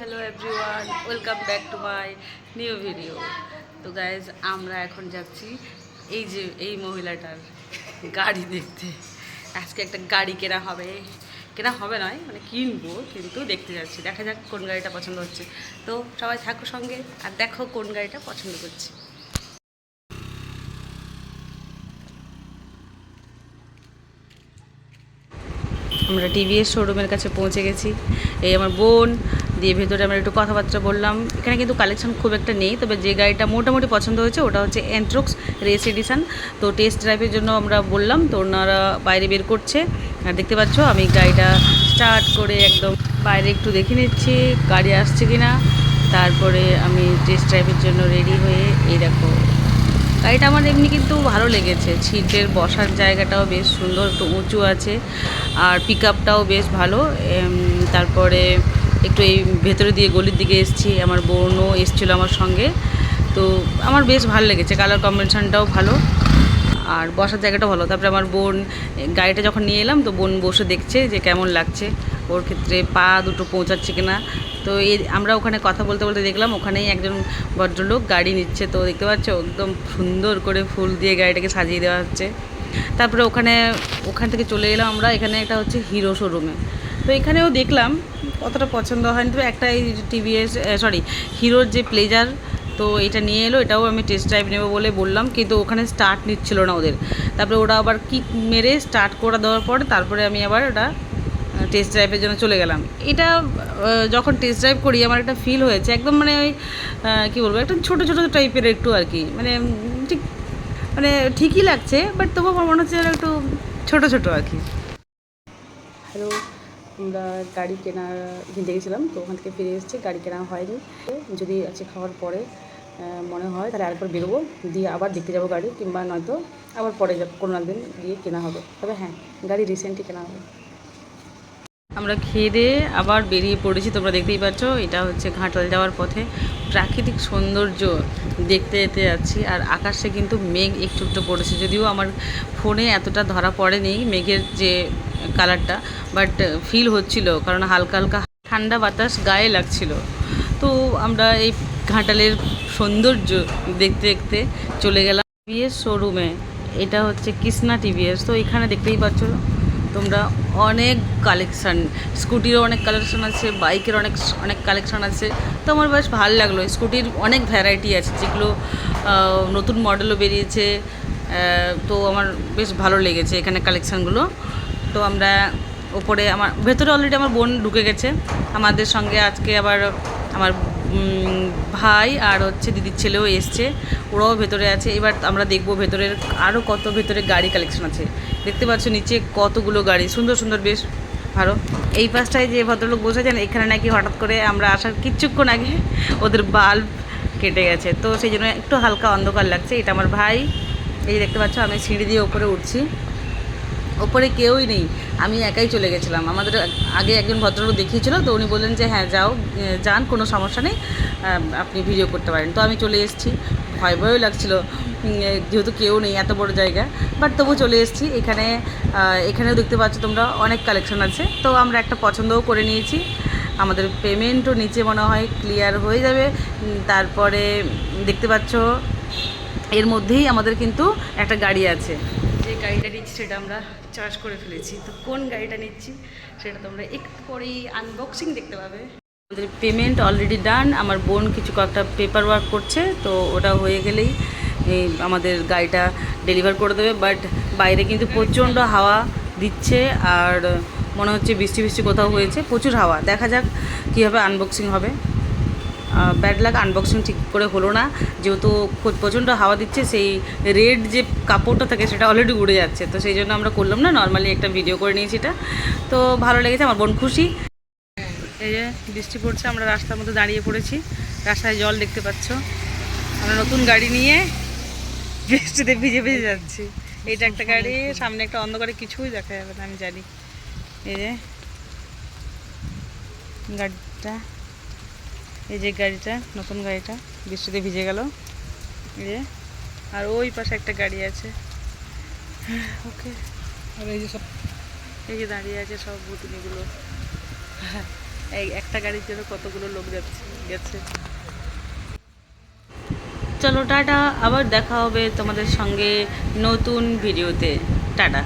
Hello everyone welcome back to my new video তো guys আমরা এখন যাচ্ছি এই যে, এই মহিলাটার গাড়ি দেখতে। আজকে একটা গাড়ি কেনা হবে। কেনা হবে নয় মানে কিনবো, কিন্তু দেখতে যাচ্ছি। দেখা যাক কোন গাড়িটা পছন্দ হচ্ছে। তো সবাই থাকো সঙ্গে আর দেখো কোন গাড়িটা পছন্দ করছি। আমরা টিভিএস শোরুমের কাছে পৌঁছে গেছি। এই আমার বোন দিয়ে ভেতরে আমরা একটু কথাবার্তা বললাম। এখানে কিন্তু কালেকশন খুব একটা নেই, তবে যে গাড়িটা মোটামুটি পছন্দ হয়েছে ওটা হচ্ছে অ্যান্ট্রক্স রেস এডিশন তো টেস্ট ড্রাইভের জন্য আমরা বললাম, তো ওনারা বাইরে বের করছে। আর দেখতে পাচ্ছ, আমি গাড়িটা স্টার্ট করে একদম বাইরে একটু দেখে নিচ্ছি, গাড়ি আসছে কি না তারপরে আমি টেস্ট ড্রাইভের জন্য রেডি হয়ে এই দেখো, গাড়িটা আমার এমনি কিন্তু ভালো লেগেছে। সিটের বসার জায়গাটাও বেশ সুন্দর, একটু উঁচু আছে। আর পিক বেশ ভালো। তারপরে একটু এই ভেতরে দিয়ে গলির দিকে এসছি, আমার বোনও এসছিলো আমার সঙ্গে। তো আমার বেশ ভালো লেগেছে, কালার কম্বিনেশনটাও ভালো আর বসার জায়গাটাও ভালো। তারপরে আমার বোন, গাড়িটা যখন নিয়ে এলাম, তো বোন বসে দেখছে যে কেমন লাগছে। ওর ক্ষেত্রে পা দুটো পৌঁছাচ্ছে কিনা। তো এই আমরা ওখানে কথা বলতে বলতে দেখলাম, ওখানেই একজন ভদ্রলোক গাড়ি নিচ্ছে। তো দেখতে পাচ্ছ, একদম সুন্দর করে ফুল দিয়ে গাড়িটাকে সাজিয়ে দেওয়া হচ্ছে। তারপরে ওখানে, ওখান থেকে চলে এলাম আমরা, এখানে একটা হচ্ছে হিরো শোরুমে। তো এখানেও দেখলাম, অতটা পছন্দ হয়নি। তো একটা এই টিভিএস সরি হিরোর যে প্লেজার তো এটা নিয়ে এলো, এটাও আমি টেস্ট ড্রাইভ নেব বলে বললাম, কিন্তু ওখানে স্টার্ট নিচ্ছিল না ওদের। তারপরে ওরা আবার কিক মেরে স্টার্ট করে দেওয়ার পর তারপরে আমি আবার ওটা টেস্ট ড্রাইভের জন্য চলে গেলাম। এটা যখন টেস্ট ড্রাইভ করি, আমার একটা ফিল হয়েছে, একদম মানে ওই কী বলব, একটা ছোটো ছোটো টাইপের একটু আর কি। মানে ঠিক মানে ঠিকই লাগছে বাট তবু আমার মনে হচ্ছে একটু ছোটো ছোটো আর কি। হ্যালো আমরা গাড়ি কেনা কিনতে গেছিলাম, তো ওখান থেকে ফিরে এসেছি, গাড়ি কেনা হয়নি। যদি আজকে খাওয়ার পরে মনে হয়, তাহলে আরেকবার বেরোবো, দিয়ে আবার দেখতে যাব গাড়ি, কিংবা নয়তো আবার পরে যাব, কোনো একদিন গিয়ে কেনা হবে। তবে হ্যাঁ গাড়ি রিসেন্টলি কেনা হবে। আমরা খেয়ে দিয়ে আবার বেরিয়ে পড়েছি, তোমরা দেখতেই পাচ্ছ, এটা হচ্ছে ঘাটাল যাওয়ার পথে। প্রাকৃতিক সৌন্দর্য দেখতে যেতে যাচ্ছি, আর আকাশে কিন্তু মেঘ একটু একটু পড়েছে, যদিও আমার ফোনে এতটা ধরা পড়েনি, মেঘের যে কালারটা বাট ফিল হচ্ছিল, কারণ হালকা হালকা ঠান্ডা বাতাস গায়ে লাগছিল। তো আমরা এই ঘাটালের সৌন্দর্য দেখতে দেখতে চলে গেলাম টিভিএস শোরুমে এটা হচ্ছে কৃষ্ণা টিভিএস তো এখানে দেখতেই পাচ্ছ তোমরা অনেক কালেকশান স্কুটিরও অনেক কালেকশান আছে বাইকের অনেক অনেক কালেকশান আছে। তো আমার বেশ ভালো লাগল স্কুটির অনেক ভ্যারাইটি আছে, যেগুলো নতুন মডেলও বেরিয়েছে তো আমার বেশ ভালো লেগেছে এখানে কালেকশানগুলো তো আমরা ওপরে আমার, ভেতরে অলরেডি আমার বোন ঢুকে গেছে। আমাদের সঙ্গে আজকে আবার আমার ভাই আর হচ্ছে দিদির ছেলেও এসছে। ওরাও ভেতরে আছে। এবার আমরা দেখব ভেতরের আরও কত ভেতরে গাড়ি কালেকশন আছে। দেখতে পাচ্ছ নিচে কতগুলো গাড়ি। সুন্দর সুন্দর বেশ। ভালো। এই পাশটায় যে ভদ্রলোক বসেছেন এখানে নাকি হঠাৎ করে আমরা আসার কিচ্ছুক্ষণ আগে ওদের বাল্ব কেটে গেছে। তো সেই জন্য একটু হালকা অন্ধকার লাগছে। এটা আমার ভাই। এই দেখতে পাচ্ছ, আমি সিঁড়ি দিয়ে ওপরে উঠছি। ওপরে কেউই নেই। আমি একাই চলে গেছিলাম। আমাদের আগে একজন ভদ্রলোক দেখিয়েছিল, তো উনি বললেন যে হ্যাঁ যাও যান, কোনো সমস্যা নেই। আপনি ভিডিও করতে পারেন। তো আমি চলে এসেছি। ভয় ভয়ও লাগছিল যেহেতু কেউ নেই এত বড় জায়গা বাট তবু চলে এসেছি। এখানে এখানেও দেখতে পাচ্ছ তোমরা অনেক কালেকশন আছে। তো আমরা একটা পছন্দও করে নিয়েছি। আমাদের পেমেন্টও নিচে মনে হয় ক্লিয়ার হয়ে যাবে। তারপরে দেখতে পাচ্ছ, এর মধ্যেই আমাদের কিন্তু একটা গাড়ি আছে। গাড়িটা নিচ্ছি, সেটা আমরা চার্জ করে ফেলেছি। তো কোন গাড়িটা নিচ্ছি, সেটা তোমরা একটু পরেই আনবক্সিং দেখতে পাবে। আমাদের পেমেন্ট অলরেডি ডান আমার বোন কিছু কয়েকটা পেপার ওয়ার্ক করছে, তো ওটা হয়ে গেলেই আমাদের গাড়িটা ডেলিভার করে দেবে। বাট বাইরে কিন্তু প্রচণ্ড হাওয়া দিচ্ছে, আর মনে হচ্ছে বৃষ্টি বৃষ্টি কোথাও হয়েছে, প্রচুর হাওয়া। দেখা যাক কীভাবে আনবক্সিং হবে। ব্যাড লাগ আনবক্সিং ঠিক করে হলো না। যেহেতু প্রচণ্ড হাওয়া দিচ্ছে, সেই রেড যে কাপড়টা থাকে সেটা অলরেডি উড়ে যাচ্ছে। তো সেই জন্য আমরা করলাম না নর্মালি একটা ভিডিও করে নিয়েছি এটা। তো ভালো লেগেছে, আমার বোন খুশি। এই যে বৃষ্টি পড়ছে, আমরা রাস্তার মধ্যে দাঁড়িয়ে পড়েছি। রাস্তায় জল দেখতে পাচ্ছ। আমরা নতুন গাড়ি নিয়ে বৃষ্টিতে ভিজে ভিজে যাচ্ছি। এইটা একটা গাড়ি, সামনে একটা অন্ধকারে কিছুই দেখা যাবে না, আমি জানি। এই যে গাড়িটা এই যে গাড়িটা নতুন গাড়িটা বৃষ্টিতে ভিজে গেল। এই যে আর ওই পাশে একটা গাড়ি আছে। ওকে আর এই যে সব এই যে দাঁড়িয়ে আছে সব ভুতনিগুলো। এই একটা গাড়ির জন্য কতগুলো লোক যাচ্ছে গেছে। চলো টাটা। আবার দেখা হবে তোমাদের সঙ্গে নতুন ভিডিওতে। টাটা।